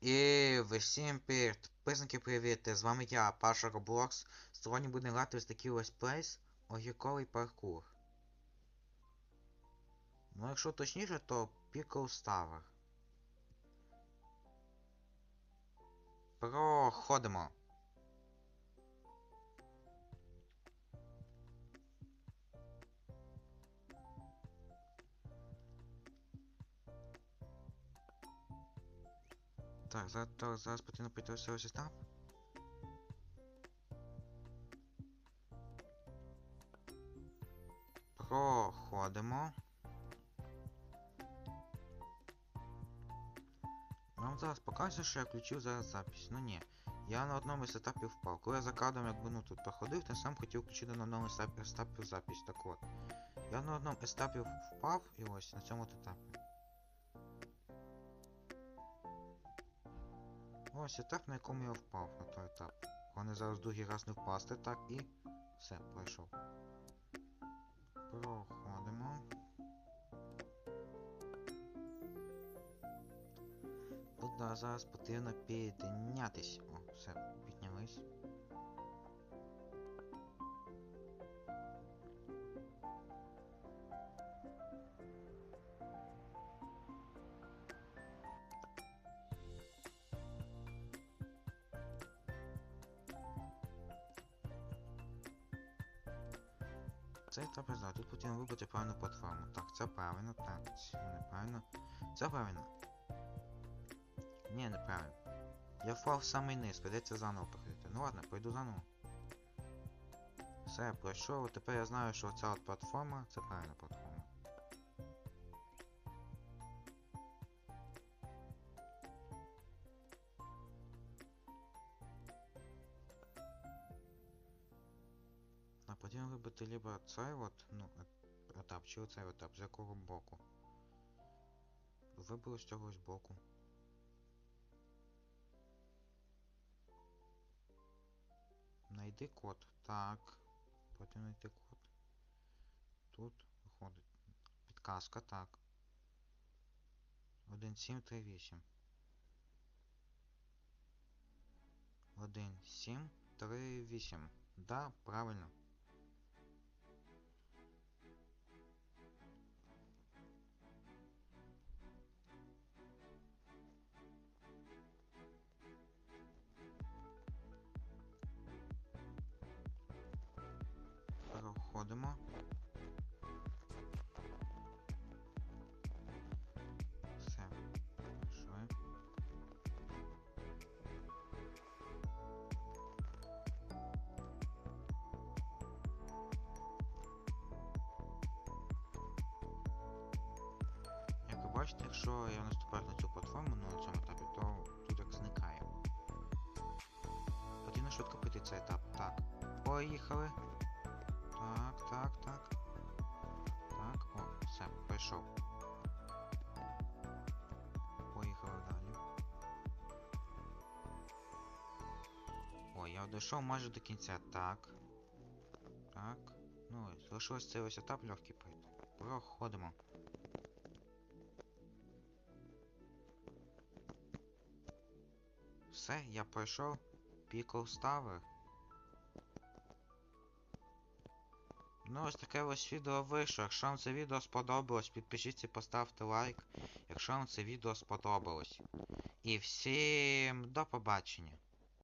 І всім привіт, підписники привіт, з вами я, Паша Роблокс. Сьогодні будемо грати ось такий ось плейс, огірковий паркур. Ну, якщо точніше, то Pickle Tower. Проходимо. Так, зараз, так, зараз потрібно пройти ось ось етап. Проходимо. Нам зараз показує, що я включив зараз запись. Ну ні. Я на одному з етапів впав. Коли я за кадром якби ну тут проходив, тим сам хотів включити на одному з етапів етапів запись. Так от. Я на одному етапі впав і ось на цьому етапі. Ось етап, на якому я впав на той етап. Вони зараз другий раз не впасти, так і все, пройшов. Проходимо. Тут зараз потрібно піднятись. О, все, піднялись. Це етап знаю. Тут потрібно вибрати правильну платформу. Так, це правильно, так, неправильно. Це правильно. Ні, неправильно. Я впав в самий низ, придеться заново проходити. Ну ладно, пройду заново. Все, я пройшов, тепер я знаю, що ця от платформа це правильна платформа. Потрібно вибрати либо цей от, ну, ет- етап, чи оцей етап, з якого боку. Виберу з цього боку. Найди код. Так. Потім знайти код. Тут виходить. Підказка, так. 1738. 1738. Да, правильно. Проходимо. Все. Пішли. Як ви бачите, якщо я наступаю на цю платформу, ну на цьому етапі, то тут як зникає. Потрібно швидко пройти цей етап. Так. Поїхали. Так, так, так. Так, о, все, пройшов. Поїхали далі. О, я дійшов майже до кінця. Так. Так. Ну, залишилось цей ось етап легкий пройти. Проходимо. Все, я пройшов. Pickle Tower. Ну, ось таке ось відео вийшло. Якщо вам це відео сподобалось, підпишіться, поставте лайк, якщо вам це відео сподобалось. І всім до побачення.